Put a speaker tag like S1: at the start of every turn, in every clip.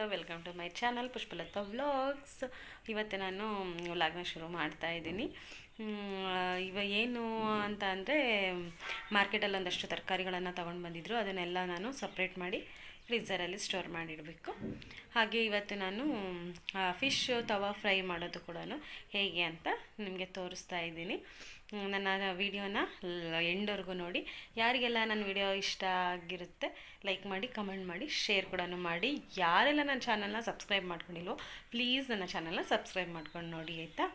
S1: Hello welcome to my channel Pushpalatha vlogs ಇವತ್ತು ನಾನು ವ್ಲಾಗ್ನ ಶುರು ಮಾಡ್ತಾ ಇದ್ದೀನಿ. ಇವ ಏನು ಅಂತ ಅಂದರೆ ಮಾರ್ಕೆಟಲ್ಲಿ ಒಂದಷ್ಟು ತರಕಾರಿಗಳನ್ನು ತೊಗೊಂಡು ಬಂದಿದ್ರು. ಅದನ್ನೆಲ್ಲ ನಾನು ಸಪ್ರೇಟ್ ಮಾಡಿ ಫ್ರೀಝರಲ್ಲಿ ಸ್ಟೋರ್ ಮಾಡಿಡಬೇಕು. ಹಾಗೆ ಇವತ್ತು ನಾನು ಫಿಶ್ ತವಾ ಫ್ರೈ ಮಾಡೋದು ಕೂಡ ಹೇಗೆ ಅಂತ ನಿಮಗೆ ತೋರಿಸ್ತಾ ಇದ್ದೀನಿ. ನನ್ನ ವಿಡಿಯೋನ ಎಂಡ್ವರೆಗೂ ನೋಡಿ. ಯಾರಿಗೆಲ್ಲ ನನ್ನ ವಿಡಿಯೋ ಇಷ್ಟ ಆಗಿರುತ್ತೆ ಲೈಕ್ ಮಾಡಿ ಕಮೆಂಟ್ ಮಾಡಿ ಶೇರ್ ಕೂಡ ಮಾಡಿ. ಯಾರೆಲ್ಲ ನನ್ನ ಚಾನಲ್ನ ಸಬ್ಸ್ಕ್ರೈಬ್ ಮಾಡ್ಕೊಂಡಿಲ್ವೋ ಪ್ಲೀಸ್ ನನ್ನ ಚಾನಲ್ನ ಸಬ್ಸ್ಕ್ರೈಬ್ ಮಾಡ್ಕೊಂಡು ನೋಡಿ, ಆಯಿತಾ?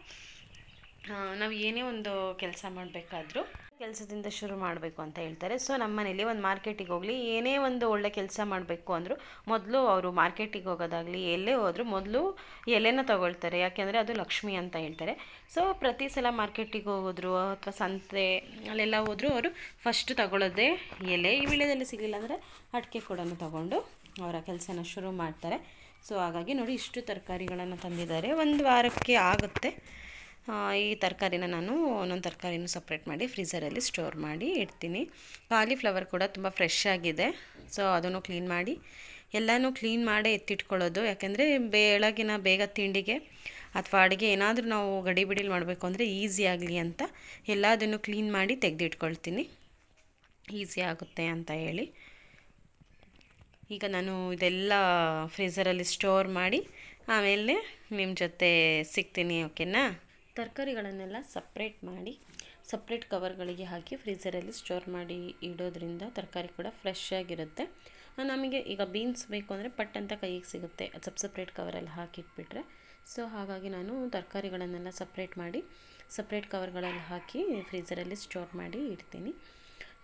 S1: ನಾವು ಏನೇ ಒಂದು ಕೆಲಸ ಮಾಡಬೇಕಾದ್ರೂ ಕೆಲಸದಿಂದ ಶುರು ಮಾಡಬೇಕು ಅಂತ ಹೇಳ್ತಾರೆ. ಸೊ ನಮ್ಮ ಮನೇಲಿ ಒಂದು ಮಾರ್ಕೆಟಿಗೆ ಹೋಗಲಿ, ಏನೇ ಒಂದು ಒಳ್ಳೆ ಕೆಲಸ ಮಾಡಬೇಕು ಅಂದರೂ ಮೊದಲು ಅವರು ಮಾರ್ಕೆಟಿಗೆ ಹೋಗೋದಾಗಲಿ, ಎಲ್ಲೇ ಹೋದರೂ ಮೊದಲು ಎಲೆನ ತಗೊಳ್ತಾರೆ. ಯಾಕೆಂದರೆ ಅದು ಲಕ್ಷ್ಮಿ ಅಂತ ಹೇಳ್ತಾರೆ. ಸೊ ಪ್ರತಿ ಸಲ ಮಾರ್ಕೆಟಿಗೆ ಹೋಗೋದ್ರು ಅಥವಾ ಸಂತೆ ಅಲ್ಲೆಲ್ಲ ಹೋದರೂ ಅವರು ಫಸ್ಟ್ ತಗೊಳ್ಳೋದೇ ಎಲೆ. ಈ ವಿಳ್ಯದಲ್ಲಿ ಸಿಗಲಿಲ್ಲ ಅಂದರೆ ಅಡಿಕೆ ಕೂಡ ತಗೊಂಡು ಅವರ ಕೆಲಸನ ಶುರು ಮಾಡ್ತಾರೆ. ಸೊ ಹಾಗಾಗಿ ನೋಡಿ ಇಷ್ಟು ತರಕಾರಿಗಳನ್ನು ತಂದಿದ್ದಾರೆ. ಒಂದು ವಾರಕ್ಕೆ ಆಗುತ್ತೆ. ಈ ತರಕಾರಿನ ನಾನು ಒಂದೊಂದು ತರಕಾರಿನೂ ಸಪ್ರೇಟ್ ಮಾಡಿ ಫ್ರೀಸರಲ್ಲಿ ಸ್ಟೋರ್ ಮಾಡಿ ಇಡ್ತೀನಿ. ಕಾಲಿಫ್ಲವರ್ ಕೂಡ ತುಂಬ ಫ್ರೆಶ್ ಆಗಿದೆ. ಸೊ ಅದನ್ನು ಕ್ಲೀನ್ ಮಾಡಿ, ಎಲ್ಲನೂ ಕ್ಲೀನ್ ಮಾಡೇ ಎತ್ತಿಟ್ಕೊಳ್ಳೋದು. ಯಾಕೆಂದರೆ ಬೆಳಗಿನ ಬೇಗ ತಿಂಡಿಗೆ ಅಥವಾ ಅಡುಗೆ ಏನಾದರೂ ನಾವು ಗಡಿ ಬಿಡಿಲಿ ಮಾಡಬೇಕು ಅಂದರೆ ಈಸಿ ಆಗಲಿ ಅಂತ ಎಲ್ಲದನ್ನು ಕ್ಲೀನ್ ಮಾಡಿ ತೆಗೆದಿಟ್ಕೊಳ್ತೀನಿ. ಈಸಿ ಆಗುತ್ತೆ ಅಂತ ಹೇಳಿ. ಈಗ ನಾನು ಇದೆಲ್ಲ ಫ್ರೀಸರಲ್ಲಿ ಸ್ಟೋರ್ ಮಾಡಿ, ಆಮೇಲೆ ನಿಮ್ಮ ಜೊತೆ ಸಿಗ್ತೀನಿ ಓಕೆನಾ ತರಕಾರಿಗಳನ್ನೆಲ್ಲ ಸಪ್ರೇಟ್ ಮಾಡಿ ಸಪ್ರೇಟ್ ಕವರ್ಗಳಿಗೆ ಹಾಕಿ ಫ್ರೀಝರಲ್ಲಿ ಸ್ಟೋರ್ ಮಾಡಿ ಇಡೋದ್ರಿಂದ ತರಕಾರಿ ಕೂಡ ಫ್ರೆಶ್ ಆಗಿರುತ್ತೆ. ನಮಗೆ ಈಗ ಬೀನ್ಸ್ ಬೇಕು ಅಂದರೆ ಪಟ್ ಅಂತ ಕೈಗೆ ಸಿಗುತ್ತೆ. ಸಪ್ ಸಪ್ರೇಟ್ ಕವರಲ್ಲಿ ಹಾಕಿಟ್ಬಿಟ್ರೆ. ಸೊ ಹಾಗಾಗಿ ನಾನು ತರಕಾರಿಗಳನ್ನೆಲ್ಲ ಸಪ್ರೇಟ್ ಮಾಡಿ ಸಪ್ರೇಟ್ ಕವರ್ಗಳಲ್ಲಿ ಹಾಕಿ ಫ್ರೀಝರಲ್ಲಿ ಸ್ಟೋರ್ ಮಾಡಿ ಇಡ್ತೀನಿ.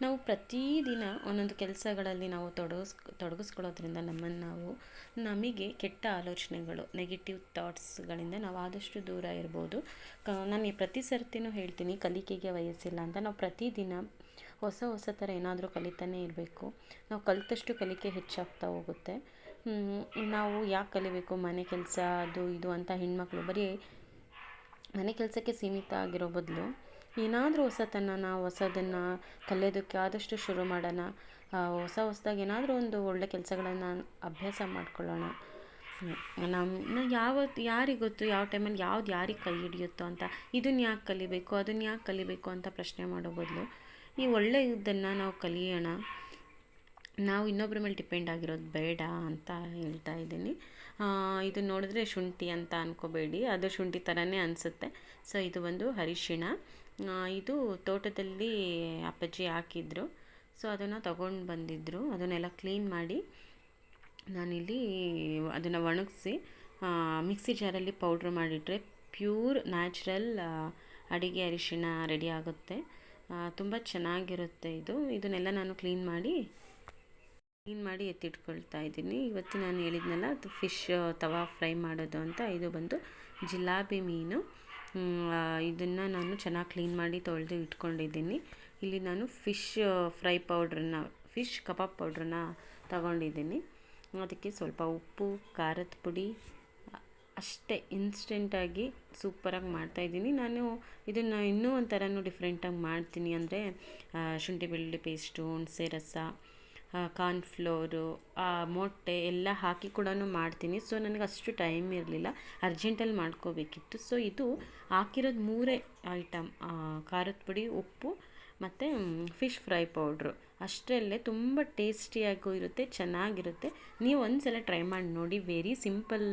S1: ನಾವು ಪ್ರತಿದಿನ ಒಂದೊಂದು ಕೆಲಸಗಳಲ್ಲಿ ನಾವು ತೊಡಗಿಸ್, ತೊಡಗಿಸ್ಕೊಳ್ಳೋದ್ರಿಂದ ನಮ್ಮನ್ನು ನಾವು, ನಮಗೆ ಕೆಟ್ಟ ಆಲೋಚನೆಗಳು ನೆಗೆಟಿವ್ ಥಾಟ್ಸ್ಗಳಿಂದ ನಾವು ಆದಷ್ಟು ದೂರ ಇರ್ಬೋದು. ನಾನು ಪ್ರತಿ ಸರ್ತಿನೂ ಹೇಳ್ತೀನಿ, ಕಲಿಕೆಗೆ ವಯಸ್ಸಿಲ್ಲ ಅಂತ ನಾವು ಪ್ರತಿದಿನ ಹೊಸ ಹೊಸ ಥರ ಏನಾದರೂ ಕಲಿತಾನೇ ಇರಬೇಕು. ನಾವು ಕಲಿತಷ್ಟು ಕಲಿಕೆ ಹೆಚ್ಚಾಗ್ತಾ ಹೋಗುತ್ತೆ. ನಾವು ಯಾಕೆ ಕಲಿಬೇಕು? ಮನೆ ಕೆಲಸ, ಅದು ಇದು ಅಂತ ಹೆಣ್ಮಕ್ಳು ಬರೀ ಮನೆ ಕೆಲಸಕ್ಕೆ ಸೀಮಿತ ಆಗಿರೋ ಬದಲು ಏನಾದರೂ ಹೊಸತನ ಹೊಸದನ್ನು ಕಲಿಯೋದಕ್ಕೆ ಆದಷ್ಟು ಶುರು ಮಾಡೋಣ. ಹೊಸ ಹೊಸದಾಗಿ ಏನಾದರೂ ಒಂದು ಒಳ್ಳೆ ಕೆಲಸಗಳನ್ನು ಅಭ್ಯಾಸ ಮಾಡ್ಕೊಳ್ಳೋಣ. ನಮ್ಮ ಯಾವತ್ತು ಯಾರಿಗೆ ಗೊತ್ತು, ಯಾವ ಟೈಮಲ್ಲಿ ಯಾವ್ದು ಯಾರಿಗೆ ಕೈ ಹಿಡಿಯುತ್ತೋ ಅಂತ ಇದನ್ನ ಯಾಕೆ ಕಲಿಬೇಕು ಅದನ್ನ ಯಾಕೆ ಕಲಿಬೇಕು ಅಂತ ಪ್ರಶ್ನೆ ಮಾಡೋ ಬದಲು ಈ ಒಳ್ಳೆಯದನ್ನು ನಾವು ಕಲಿಯೋಣ. ನಾವು ಇನ್ನೊಬ್ಬರ ಮೇಲೆ ಡಿಪೆಂಡ್ ಆಗಿರೋದು ಬೇಡ ಅಂತ ಹೇಳ್ತಾ ಇದ್ದೀನಿ. ಇದು ನೋಡಿದ್ರೆ ಶುಂಠಿ ಅಂತ ಅನ್ಕೋಬೇಡಿ. ಅದು ಶುಂಠಿ ಥರನೇ ಅನಿಸುತ್ತೆ. ಸೊ, ಇದು ಒಂದು ಅರಿಶಿಣ ಇದು ತೋಟದಲ್ಲಿ ಅಪ್ಪಾಜಿ ಹಾಕಿದ್ರು. ಸೊ ಅದನ್ನು ತಗೊಂಡು ಬಂದಿದ್ದರು ಅದನ್ನೆಲ್ಲ ಕ್ಲೀನ್ ಮಾಡಿ ನಾನಿಲ್ಲಿ ಅದನ್ನು ಒಣಗಿಸಿ ಮಿಕ್ಸಿ ಜಾರಲ್ಲಿ ಪೌಡ್ರ್ ಮಾಡಿಟ್ರೆ ಪ್ಯೂರ್ ನ್ಯಾಚುರಲ್ ಅಡಿಗೆ ಅರಿಶಿಣ ರೆಡಿ ಆಗುತ್ತೆ. ತುಂಬ ಚೆನ್ನಾಗಿರುತ್ತೆ ಇದು. ಇದನ್ನೆಲ್ಲ ನಾನು ಕ್ಲೀನ್ ಮಾಡಿ ಕ್ಲೀನ್ ಮಾಡಿ ಎತ್ತಿಟ್ಕೊಳ್ತಾ ಇದ್ದೀನಿ. ಇವತ್ತು ನಾನು ಹೇಳಿದ್ನಲ್ಲ, ಅದು ಫಿಶ್ ತವಾ ಫ್ರೈ ಮಾಡೋದು ಅಂತ. ಇದು ಬಂದು ಜಿಲಾಬಿ ಮೀನು. ಇದನ್ನು ನಾನು ಚೆನ್ನಾಗಿ ಕ್ಲೀನ್ ಮಾಡಿ ತೊಳೆದು ಇಟ್ಕೊಂಡಿದ್ದೀನಿ. ಇಲ್ಲಿ ನಾನು ಫಿಶ್ ಫ್ರೈ ಪೌಡ್ರನ್ನ ಫಿಶ್ ಕಬಾಬ್ ಪೌಡ್ರನ್ನ ತಗೊಂಡಿದ್ದೀನಿ. ಅದಕ್ಕೆ ಸ್ವಲ್ಪ ಉಪ್ಪು, ಖಾರದ ಪುಡಿ, ಅಷ್ಟೇ ಇನ್ಸ್ಟೆಂಟಾಗಿ ಸೂಪರಾಗಿ ಮಾಡ್ತಾಯಿದ್ದೀನಿ ನಾನು ಇದನ್ನು ಇನ್ನೂ ಒಂಥರನೂ ಡಿಫ್ರೆಂಟಾಗಿ ಮಾಡ್ತೀನಿ ಅಂದರೆ ಶುಂಠಿ ಬೆಳ್ಳುಳ್ಳಿ ಪೇಸ್ಟು ಹುಣಸೆ ರಸ ಕಾರ್ನ್ಫ್ಲೋರು ಮೊಟ್ಟೆ ಎಲ್ಲ ಹಾಕಿ ಕೂಡ ಮಾಡ್ತೀನಿ. ಸೊ ನನಗೆ ಅಷ್ಟು ಟೈಮ್ ಇರಲಿಲ್ಲ. ಅರ್ಜೆಂಟಲ್ಲಿ ಮಾಡ್ಕೋಬೇಕಿತ್ತು. ಸೊ ಇದು ಹಾಕಿರೋದು ಮೂರೇ ಐಟಮ್ ಖಾರದ ಪುಡಿ, ಉಪ್ಪು ಮತ್ತು ಫಿಶ್ ಫ್ರೈ ಪೌಡ್ರು ಅಷ್ಟರಲ್ಲೇ ತುಂಬ ಟೇಸ್ಟಿಯಾಗೂ ಇರುತ್ತೆ, ಚೆನ್ನಾಗಿರುತ್ತೆ. ನೀವು ಒಂದ್ಸಲ ಟ್ರೈ ಮಾಡಿ ನೋಡಿ. ವೆರಿ ಸಿಂಪಲ್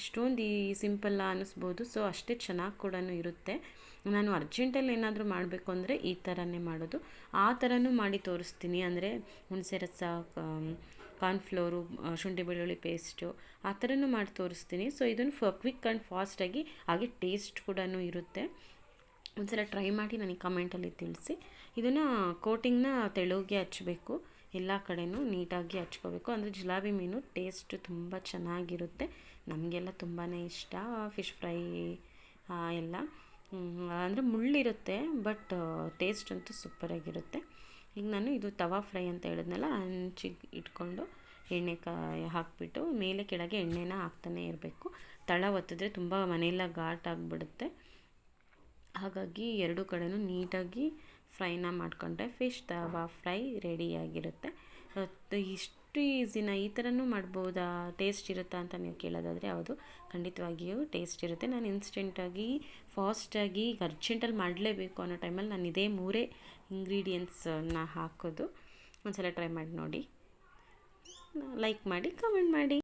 S1: ಇಷ್ಟೊಂದು ಸಿಂಪಲ್ ಅನ್ನಿಸ್ಬೋದು ಸೊ ಅಷ್ಟೇ ಚೆನ್ನಾಗಿ ಕೂಡ ಇರುತ್ತೆ. ನಾನು ಅರ್ಜೆಂಟಲ್ಲಿ ಏನಾದರೂ ಮಾಡಬೇಕು ಅಂದರೆ ಈ ಥರನೇ ಮಾಡೋದು. ಆ ಥರನೂ ಮಾಡಿ ತೋರಿಸ್ತೀನಿ. ಅಂದರೆ ಹುಣಸೆ ರಸ ಕಾರ್ನ್ಫ್ಲೋರು ಶುಂಠಿ ಬೆಳ್ಳುಳ್ಳಿ ಪೇಸ್ಟು, ಆ ಥರನೂ ಮಾಡಿ ತೋರಿಸ್ತೀನಿ. ಸೊ ಇದನ್ನು ಫ, ಕ್ವಿಕ್ ಆ್ಯಂಡ್ ಫಾಸ್ಟಾಗಿ ಹಾಗೆ ಟೇಸ್ಟ್ ಕೂಡ ಇರುತ್ತೆ. ಒಂದ್ಸಲ ಟ್ರೈ ಮಾಡಿ ನನಗೆ ಕಮೆಂಟಲ್ಲಿ ತಿಳಿಸಿ. ಇದನ್ನು ಕೋಟಿಂಗ್ನ ತೆಳುಗೆ ಹಚ್ಚಬೇಕು ಎಲ್ಲ ಕಡೆನೂ ನೀಟಾಗಿ ಹಚ್ಕೋಬೇಕು. ಅಂದರೆ ಜಿಲಾಬಿ ಮೀನು ಟೇಸ್ಟ್ ತುಂಬ ಚೆನ್ನಾಗಿರುತ್ತೆ. ನಮಗೆಲ್ಲ ತುಂಬಾ ಇಷ್ಟ. ಫಿಶ್ ಫ್ರೈ ಎಲ್ಲ. ಅಂದರೆ ಮುಳ್ಳಿರುತ್ತೆ ಬಟ್ ಟೇಸ್ಟ್ ಅಂತೂ ಸೂಪರಾಗಿರುತ್ತೆ ಈಗ ನಾನು ಇದು ತವಾ ಫ್ರೈ ಅಂತ ಹೇಳಿದ್ನಲ್ಲ ಹಂಚಿಗೆ ಇಟ್ಕೊಂಡು ಎಣ್ಣೆ ಕಾಯಿ ಹಾಕಿಬಿಟ್ಟು ಮೇಲೆ ಕೆಳಗೆ ಎಣ್ಣೆನ ಹಾಕ್ತಾನೆ ಇರಬೇಕು. ತಳ ಒತ್ತಿದ್ರೆ ತುಂಬ ಮನೆಯೆಲ್ಲ ಘಾಟ್ ಆಗಿಬಿಡುತ್ತೆ. ಹಾಗಾಗಿ ಎರಡು ಕಡೆನೂ ನೀಟಾಗಿ ಫ್ರೈನ ಮಾಡಿಕೊಂಡ್ರೆ ಫಿಶ್ ತವಾ ಫ್ರೈ ರೆಡಿಯಾಗಿರುತ್ತೆ ಇಷ್ಟು ಇಷ್ಟು ಈಸಿನ ಈ ಥರನೂ ಮಾಡ್ಬೋದಾ? ಟೇಸ್ಟ್ ಇರುತ್ತಾ ಅಂತ ನೀವು ಕೇಳೋದಾದರೆ ಹೌದು, ಖಂಡಿತವಾಗಿಯೂ ಟೇಸ್ಟ್ ಇರುತ್ತೆ. ನಾನು ಇನ್ಸ್ಟೆಂಟಾಗಿ ಫಾಸ್ಟಾಗಿ ಈಗ ಅರ್ಜೆಂಟಲ್ಲಿ ಮಾಡಲೇಬೇಕು ಅನ್ನೋ ಟೈಮಲ್ಲಿ ನಾನು ಇದೇ ಮೂರೇ ಇಂಗ್ರೀಡಿಯೆಂಟ್ಸನ್ನ ಹಾಕೋದು. ಒಂದ್ಸಲ ಟ್ರೈ ಮಾಡಿ ನೋಡಿ. ಲೈಕ್ ಮಾಡಿ ಕಮೆಂಟ್ ಮಾಡಿ.